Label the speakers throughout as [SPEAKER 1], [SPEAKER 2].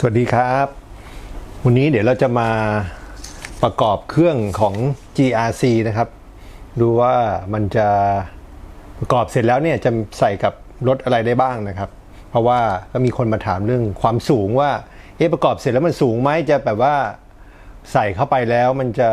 [SPEAKER 1] สวัสดีครับ วันนี้เดี๋ยวเราจะมาประกอบเครื่องของ GRC นะครับ ดูว่ามันจะประกอบเสร็จแล้วเนี่ยจะใส่กับรถอะไรได้บ้างนะครับ เพราะว่าก็มีคนมาถามเรื่องความสูงว่า เอ๊ะประกอบเสร็จแล้วมันสูงไหมจะแบบว่าใส่เข้าไปแล้วมันจะ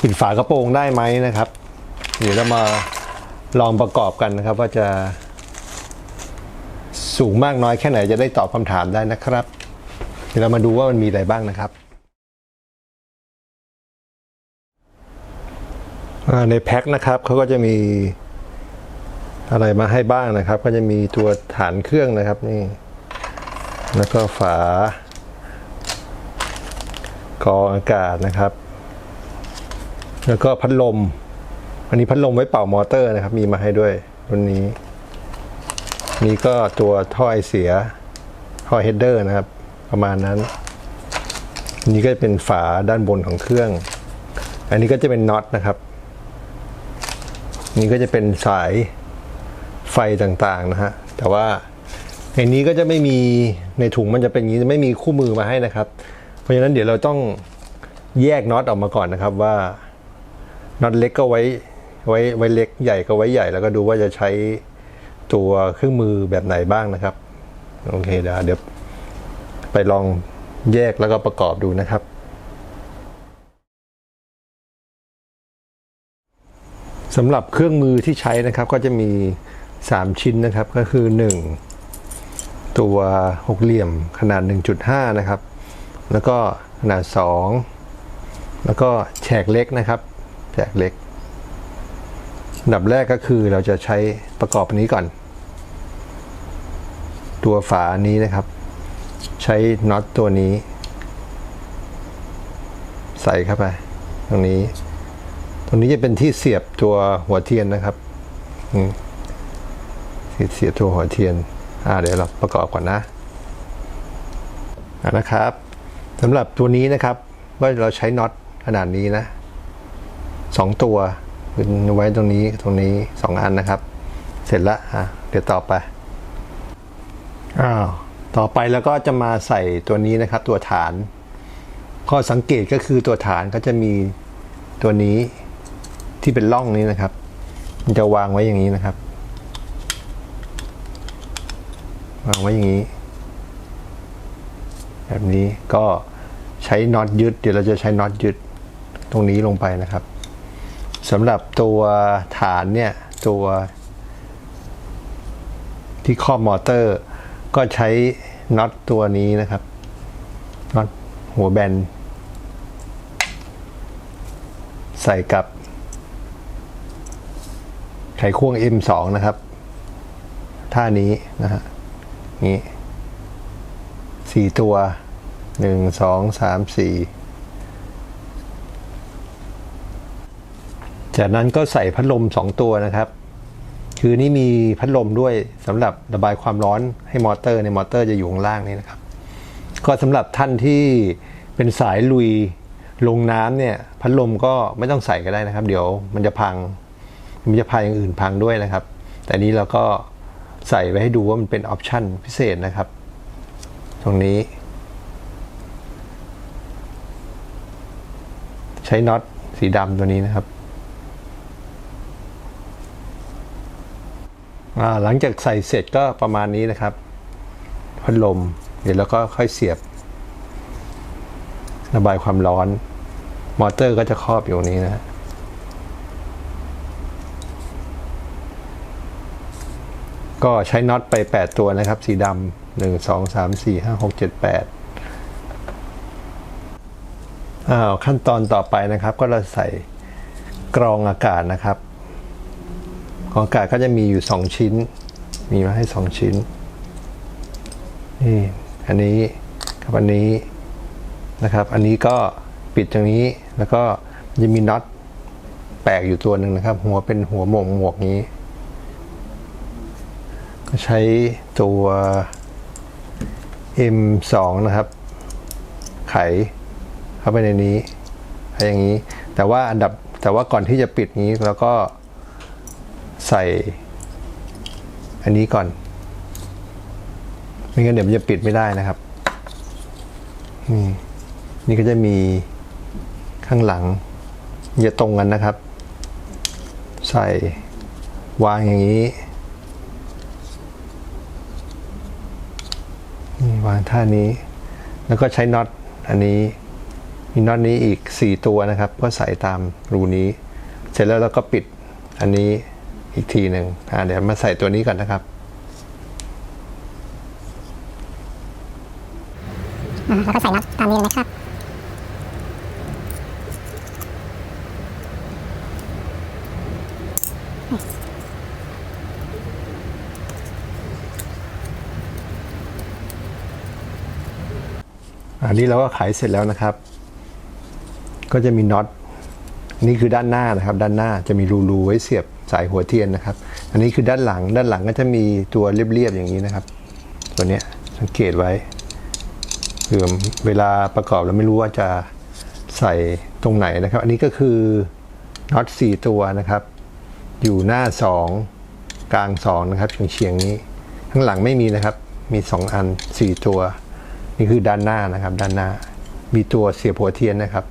[SPEAKER 1] ปิดฝากระโปรงได้ไหมนะครับ เดี๋ยวเรามาลองประกอบกันนะครับว่าจะ สูงมากน้อยแค่ไหนจะได้ตอบคำถามได้นะครับ เดี๋ยวเรามาดูว่ามันมีอะไรบ้างนะครับ ในแพ็คนะครับเขาก็จะมีอะไรมาให้บ้างนะครับ ก็จะมีตัวฐานเครื่องนะครับนี่ แล้วก็ฝากรองอากาศนะครับ แล้วก็พัดลม อันนี้พัดลมไว้เป่ามอเตอร์นะครับ มีมาให้ด้วยรุ่นนี้ นี่ก็ตัวท่อไอเสียท่อเฮดเดอร์นะครับ ประมาณนั้น นี่ก็จะเป็นฝาด้านบนของเครื่อง อันนี้ก็จะเป็นน็อตนะครับ นี่ก็จะเป็นสายไฟต่างๆนะฮะ แต่ว่าในนี้ก็จะไม่มีในถุงมันจะเป็นอย่างนี้ไม่มีคู่มือมาให้นะครับ เพราะฉะนั้นเดี๋ยวเราต้องแยกน็อตออกมาก่อนนะครับว่าน็อตเล็กก็ไว้ไว้ไว้เล็กใหญ่ก็ไว้ใหญ่แล้วก็ดูว่าจะใช้ ตัวเครื่องมือแบบไหนบ้างนะครับ โอเคเดี๋ยวเดี๋ยวไปลองแยกแล้วก็ประกอบดูนะครับ สำหรับเครื่องมือที่ใช้นะครับก็จะมี 3 ชิ้นนะครับก็คือ 1 ตัวหกเหลี่ยมขนาด 1.5 นะครับ แล้วก็ขนาด 2 แล้วก็แฉกเล็กนะครับแฉกเล็ก อันดับแรกก็คือเราจะใช้ประกอบอันนี้ก่อน ตัวฝาอันนี้นะครับ ใช้น็อตตัวนี้ ใส่เข้าไป ตรงนี้ ตรงนี้จะเป็นที่เสียบตัวหัวเทียนนะครับเสียบตัวหัวเทียน อ่าเดี๋ยวเราประกอบก่อนนะนะครับสำหรับตัวนี้นะครับว่าเราใช้น็อตขนาดนี้นะสองตัว ไว้ตรงนี้ตรงนี้สองอันนะครับ เสร็จแล้วอะเดี๋ยวต่อไปอ้าวต่อไปแล้วก็จะมาใส่ตัวนี้นะครับ ตัวฐานข้อสังเกตก็คือตัวฐานก็จะมีตัวนี้ที่เป็นร่องนี้นะครับ มันจะวางไว้อย่างนี้นะครับ วางไว้อย่างนี้ แบบนี้ก็ใช้น็อตยึด เดี๋ยวเราจะใช้น็อตยึดตรงนี้ลงไปนะครับ สำหรับตัวฐานเนี่ย ตัวที่ครอบมอเตอร์ ก็ใช้น็อตตัวนี้นะครับน็อตหัวแบน ใส่กับไขควง M2 นะครับท่านี้นะฮะนี้สี่ตัวหนึ่งสองสามสี่ จากนั้นก็ใส่พัดลม 2 ตัวนะครับ คือนี่มีพัดลมด้วยสำหรับระบายความร้อนให้มอเตอร์ในมอเตอร์จะอยู่ข้างล่างนี่นะครับ ก็สำหรับท่านที่เป็นสายลุยลงน้ำเนี่ยพัดลมก็ไม่ต้องใส่ก็ได้นะครับ เดี๋ยวมันจะพัง มันจะพาอย่างอื่นพังด้วยนะครับ แต่นี้เราก็ใส่ไว้ให้ดูว่ามันเป็นออปชั่นพิเศษนะครับ ตรงนี้ ใช้น็อตสีดำตัวนี้นะครับ อ่า หลังจากใส่เสร็จก็ประมาณนี้นะครับ พัดลม เดี๋ยวเราก็ค่อยเสียบ ระบายความร้อน มอเตอร์ก็จะครอบอยู่นี้นะฮะก็ใช้น็อตไป 8 ตัวนะครับ สีดำหนึ่งสองสามสี่ห้าหกเจ็ดแปดอ้าวขั้นตอนต่อไปนะครับ ก็เราใส่กรองอากาศนะครับ ของอากาศก็จะมีอยู่2ชิ้น มีมาให้2ชิ้น นี่อันนี้กับอันนี้นะครับ อันนี้ก็ปิดตรงนี้แล้วก็จะมีน็อตแปลกอยู่ตัวหนึ่งนะครับ หัวเป็นหัวหมวกหมวกนี้ ก็ใช้ตัว M2 นะครับ ไขเข้าไปในนี้อะไรอย่างนี้ แต่ว่าอันดับแต่ว่าก่อนที่จะปิดนี้แล้วก็ ใส่อันนี้ก่อน ไม่งั้นเดี๋ยวมันจะปิดไม่ได้นะครับนี่นี่ก็จะมีข้างหลังอย่าตรงกันนะครับ ใส่วางอย่างนี้นี่วางท่านี้ แล้วก็ใช้น็อตอันนี้ มีน็อตนี้อีก 4 ตัวนะครับ ก็ใส่ตามรูนี้ เสร็จแล้วเราก็ปิดอันนี้ อีกทีหนึ่งอ่าเดี๋ยวมาใส่ตัวนี้ก่อนนะครับ
[SPEAKER 2] อ่าแล้วก็ใส่น็อตตามนี้เลยนะครับ
[SPEAKER 1] อันนี้เราก็ขายเสร็จแล้วนะครับ ก็จะมีน็อต นี่คือด้านหน้านะครับ ด้านหน้าจะมีรูรูๆไว้เสียบ สายหัวเทียนนะครับ อันนี้คือด้านหลังด้านหลังก็จะมีตัวเรียบๆอย่างนี้นะครับ ตัวเนี้ยสังเกตไว้คือเวลาประกอบแล้วไม่รู้ว่าจะใส่ตรงไหนนะครับ อันนี้ก็คือน็อต4ตัวนะครับ อยู่หน้า 2 กลาง 2 นะครับเฉียงๆนี้ ข้างหลังไม่มีนะครับ มี 2 อัน 4 ตัว นี่คือด้านหน้านะครับ ด้านหน้า มีตัวเสียบหัวเทียนนะครับ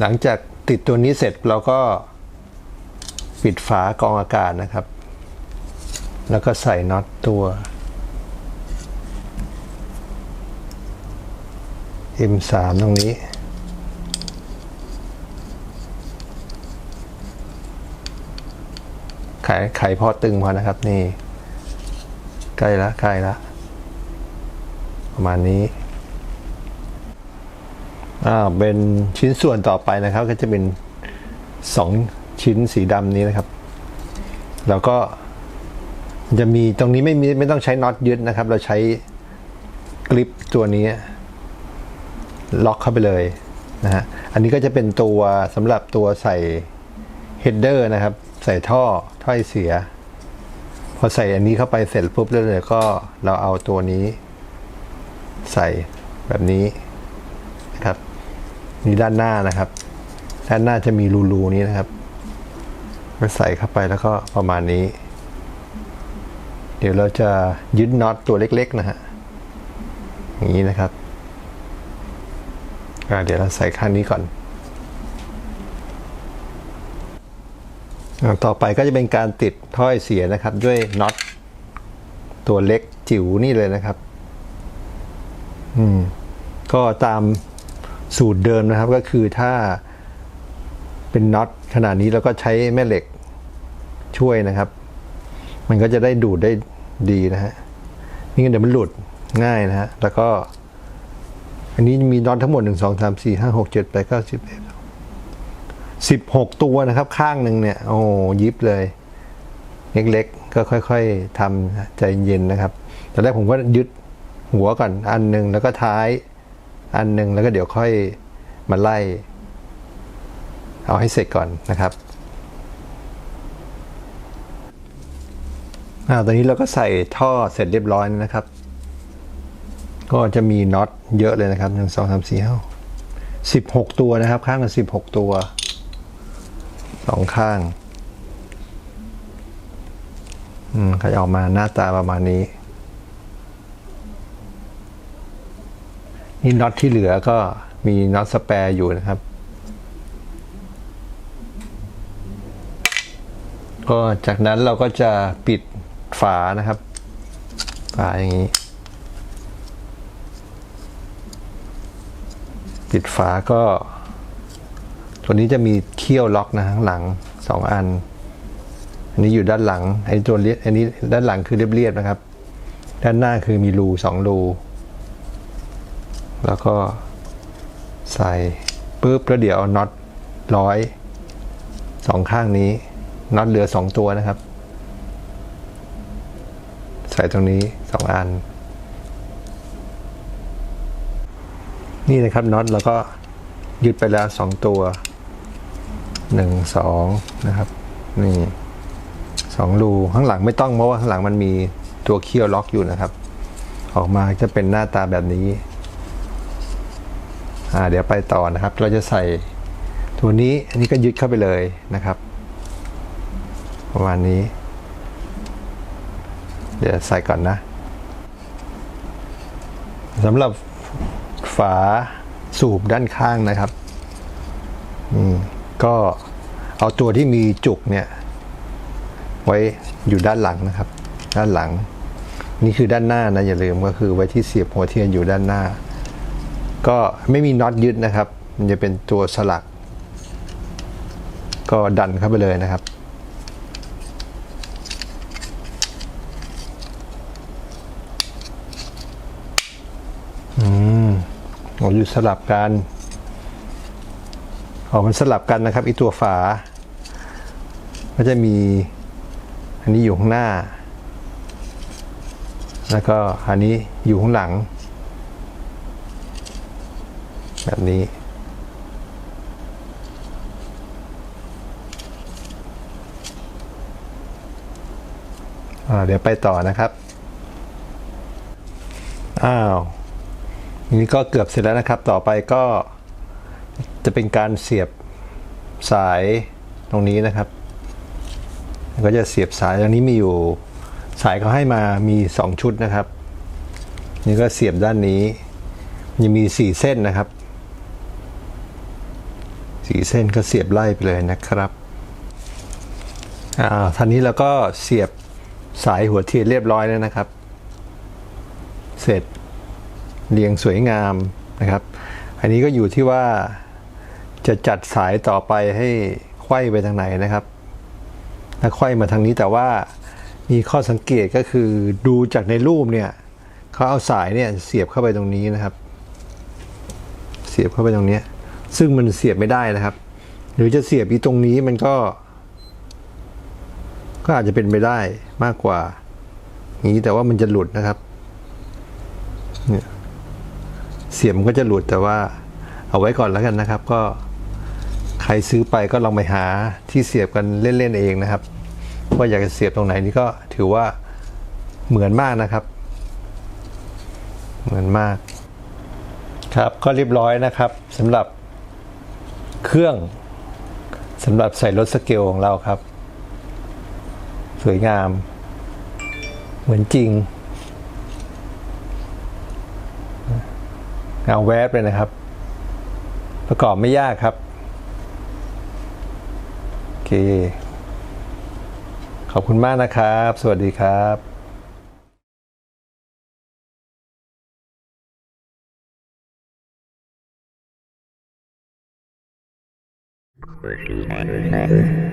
[SPEAKER 1] หลังจาก ติดตัวนี้เสร็จเราก็ปิดฝากองอากาศนะครับ แล้วก็ใส่น็อตตัว M3 ตรงนี้ ไขไขพอตึงพอนะครับนี่ ใกล้ละใกล้ละประมาณนี้ อ่าเป็นชิ้นส่วนต่อไปนะครับ ก็จะเป็นสองชิ้นสีดำนี้นะครับ แล้วก็จะมีตรงนี้ไม่มีไม่ต้องใช้น็อตยึดนะครับ เราใช้กริปตัวนี้ ล็อกเข้าไปเลยนะฮะอันนี้ก็จะเป็นตัวสำหรับตัวใส่เฮดเดอร์นะครับ ใส่ท่อถ้อยเสีย พอใส่อันนี้เข้าไปเสร็จปุ๊บแล้วเลยก็เราเอาตัวนี้ ใส่แบบนี้นะครับ นี่ด้านหน้านะครับ ด้านหน้าจะมีรูๆนี้นะครับก็ใส่เข้าไปแล้วก็ประมาณนี้ เดี๋ยวเราจะยึดน็อตตัวเล็ก ๆ นะฮะอย่างนี้นะครับอ่าเดี๋ยวเราใส่ข้างนี้ก่อนอ่าต่อไปก็จะเป็นการติดถ้อยเสียนะครับ ด้วยน็อตตัวเล็กจิ๋วนี่เลยนะครับ อืม ก็ตาม สูตรเดิมนะครับก็คือถ้าเป็นน็อตขนาดนี้แล้วก็ใช้แม่เหล็กช่วยนะครับ มันก็จะได้ดูดได้ดีนะฮะไม่งั้นเดี๋ยวมันหลุดง่ายนะฮะแล้วก็ อันนี้มีน็อตทั้งหมดหนึ่งสองสามสี่ห้าหกเจ็ดแปดเก้าสิบเอ็ดสิบหกตัวนะครับข้างหนึ่งเนี่ย โอ้ยิบเลยเล็กๆก็ค่อย ๆทำใจเย็นนะครับตอนแรกผมก็ยึดหัวก่อนอันหนึ่งแล้วก็ท้าย อันหนึ่งแล้วก็เดี๋ยวค่อยมาไล่ เอาให้เสร็จก่อนนะครับอ่าตอนนี้เราก็ใส่ท่อเสร็จเรียบร้อยนะครับ ก็จะมีน็อตเยอะเลยนะครับหนึ่งสองสามสี่ห้าสิบหกตัวนะครับ ข้างละสิบหกตัวสองข้าง อืมก็จะออกมาหน้าตาประมาณนี้ นี่น็อตที่เหลือก็มีน็อตสแปร์อยู่นะครับ ก็จากนั้นเราก็จะปิดฝานะครับ ฝาอย่างนี้ ปิดฝาก็ ตัวนี้จะมีเขี้ยวล็อกนะข้างหลังสองอัน อันนี้อยู่ด้านหลังไอ้ตัวเลียอันนี้ด้านหลังคือเรียบๆนะครับ ด้านหน้าคือมีรูสองรู แล้วก็ใส่ปุ๊บแล้วเดี๋ยวเอาน็อตร้อยสองข้างนี้น็อตเหลือสองตัวนะครับ ใส่ตรงนี้สองอัน นี่นะครับน็อตเราก็ยึดไปแล้วสองตัวหนึ่งสองนะครับนี่สองรูข้างหลังไม่ต้องเพราะว่าข้างหลังมันมีตัวเคี่ยวล็อกอยู่นะครับ ออกมาจะเป็นหน้าตาแบบนี้ เดี๋ยวไปต่อนะครับ เราจะใส่ตัวนี้อันนี้ก็ยึดเข้าไปเลยนะครับ ประมาณนี้ เดี๋ยวใส่ก่อนนะสำหรับฝาสูบด้านข้างนะครับอืมก็เอาตัวที่มีจุกเนี่ย ไว้อยู่ด้านหลังนะครับ ด้านหลัง นี่คือด้านหน้านะอย่าลืมก็คือไว้ที่เสียบหัวเทียนอยู่ด้านหน้า ก็ไม่มีน็อตยึดนะครับ มันจะเป็นตัวสลัก ก็ดันเข้าไปเลยนะครับ อืมโอ้อยู่สลับกันอ๋อมันสลับกันนะครับอีตัวฝา ก็จะมี อันนี้อยู่ข้างหน้า แล้วก็อันนี้อยู่ข้างหลัง แบบนี้ เดี๋ยวไปต่อนะครับ อ้าวนนี้ก็เกือบเสร็จแล้วนะครับ ต่อไปก็จะเป็นการเสียบสายตรงนี้นะครับ ก็จะเสียบสายตรงนี้มีอยู่สายเขาให้มามี 2 ชุดนะครับ นี่ก็เสียบด้านนี้ยังมี 4 เส้นนะครับ สีเส้นก็เสียบไล่ไปเลยนะครับอ่าท่านี้เราก็เสียบสายหัวเทียนเรียบร้อยแล้วนะครับ เสร็จเรียงสวยงามนะครับ อันนี้ก็อยู่ที่ว่าจะจัดสายต่อไปให้ไขว้ไปทางไหนนะครับถ้าไขว้มาทางนี้แต่ว่ามีข้อสังเกตก็คือดูจากในรูปเนี่ยเขาเอาสายเนี่ยเสียบเข้าไปตรงนี้นะครับ เสียบเข้าไปตรงนี้ ซึ่งมันเสียบไม่ได้นะครับ หรือจะเสียบอีตรงนี้มันก็ ก็อาจจะเป็นไปได้มากกว่านี้แต่ว่ามันจะหลุดนะครับเนี่ยเสียบมันก็จะหลุดแต่ว่า เอาไว้ก่อนแล้วกันนะครับ ก็ใครซื้อไปก็ลองไปหาที่เสียบกันเล่นๆเองนะครับว่าอยากจะเสียบตรงไหนนี่ก็ถือว่าเหมือนมากนะครับ เหมือนมากครับก็เรียบร้อยนะครับสำหรับ เครื่องสำหรับใส่รถสเกลของเราครับ สวยงาม เหมือนจริงเงาแวบเลยนะครับ ประกอบไม่ยากครับ โอเค ขอบคุณมากนะครับ สวัสดีครับ
[SPEAKER 3] Where she's